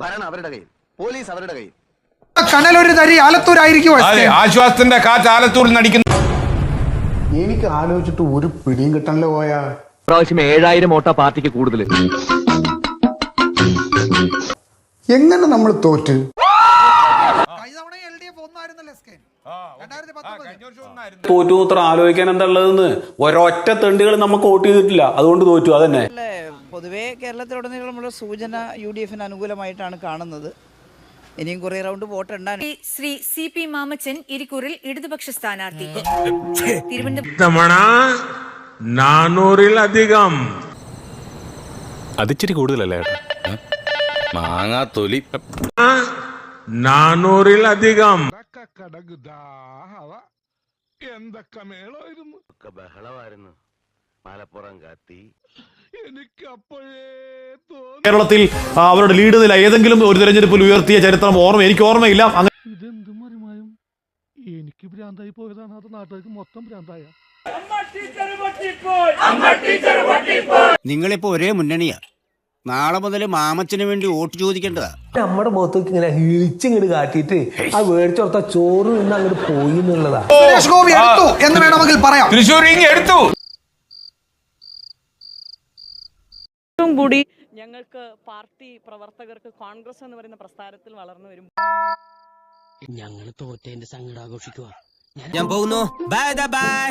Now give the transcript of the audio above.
ഭരണം അവരുടെ കയ്യിൽ. പോലീസ് അവരുടെ കയ്യിൽ. കനലൊരു തരി ആലത്തൂരായിരിക്കും അതെ ആശ്വാസത്തിന്റെ കാറ്റ് ആലത്തൂരിൽ നടിക്കുന്നു. എനിക്ക് ആലോചിച്ചിട്ട് ഒരു പിടിയും കിട്ടണല്ലോ പോയാ. പ്രാവശ്യം ഏഴായിരം ഓട്ട പാർട്ടിക്ക് കൂടുതൽ എങ്ങനെ നമ്മൾ തോറ്റ്? തോറ്റു അത്ര ആലോചിക്കാൻ എന്താ ഉള്ളതെന്ന്? ഒരൊറ്റ തെണ്ടുകൾ നമുക്ക് വോട്ട് ചെയ്തിട്ടില്ല. അതുകൊണ്ട് തോറ്റു അതന്നെ. പൊതുവേ കേരളത്തിലുടനീളമുള്ള സൂചന യു ഡി എഫിന് അനുകൂലമായിട്ടാണ് കാണുന്നത്. ഇനിയും കുറെ റൗണ്ട് വോട്ട് ഉണ്ടാൻ ശ്രീ സി പി മാമച്ചൻ ഇരിക്കൂറിൽ ഇടതുപക്ഷ സ്ഥാനാർത്ഥി. തിരുവനന്തപുരം നാനൂറിലധികം. അതിച്ചിരി കൂടുതലല്ലേ? മാങ്ങാ തൊലി നാനൂറിലധികം. എന്തൊക്കെ മേളായിരുന്നു ബഹളമായിരുന്നു. മലപ്പുറം കത്തി. കേരളത്തിൽ അവരുടെ ലീഡ് നില ഏതെങ്കിലും ഒരു തെരഞ്ഞെടുപ്പിൽ ഉയർത്തിയ ചരിത്രം ഓർമ്മ എനിക്ക് ഓർമ്മയില്ല. അങ്ങനെ ഇതെന്ത് എനിക്ക് ഭ്രാന്തായി പോയതാണ് അത് നാട്ടുകാർക്ക് മൊത്തം ഭ്രാന്തായ. നിങ്ങളിപ്പോ ഒരേ മുന്നണിയാ. നാളെ മുതൽ മാമച്ചന് വേണ്ടി വോട്ട് ചോദിക്കേണ്ടതാ. നമ്മുടെ മുഖത്തേക്ക് ഇങ്ങനെ ഇഴിച്ചിങ്ങോട്ട് കാട്ടിട്ട് ആ വേടിച്ചോർത്ത ചോറ് നിന്ന് അങ്ങോട്ട് പോയി എന്നുള്ളതാ. എടുത്തു എന്ന് വേണമെങ്കിൽ പറയാം. തൃശ്ശൂർ എടുത്തു. ഏറ്റവും കൂടി ഞങ്ങൾക്ക് പാർട്ടി പ്രവർത്തകർക്ക് കോൺഗ്രസ് എന്ന് പറയുന്ന പ്രസ്ഥാനത്തിൽ വളർന്നു വരും ഞങ്ങൾ തോറ്റേന്റെ സങ്കടാഘോഷിക്കുക ഞാൻ പോകുന്നു. Bye bye